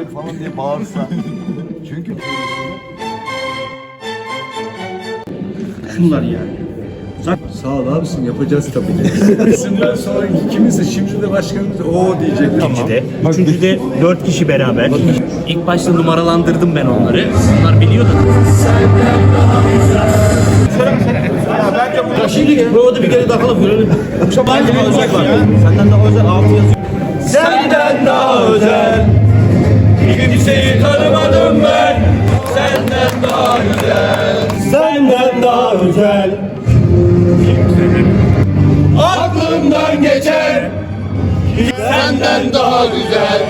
güzeldir falan diye bağırsa. Çünkü Şunlar yani. Sağ ol abisin yapacağız tabii. İsimden sonra ikimiz şimdi de başkanımız o diyecek. İkincide, üçüncüde dört kişi beraber. İlk başta numaralandırdım ben onları. Onlar biliyordu. Ya şimdi provada bir kere takalım görelim. Bence özel var. Senden daha özel altı yazıyor. Senden daha özel. Kimseyi tanımadım ben. Senden daha güzel. Senden daha özel. Aklımdan geçer. Senden daha güzel.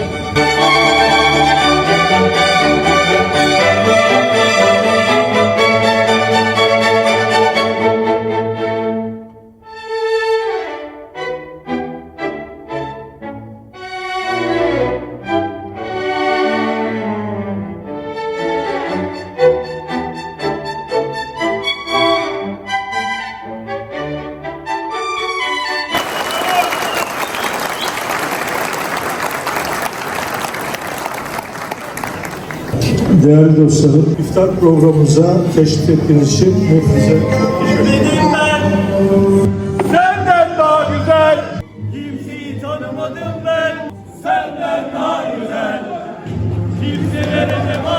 Değerli dostlarım, iftar programımıza teşrif ettiğiniz için hepinize Dedim ben Senden daha güzel. Kimseyi tanımadım ben. Senden daha güzel. Kimselere de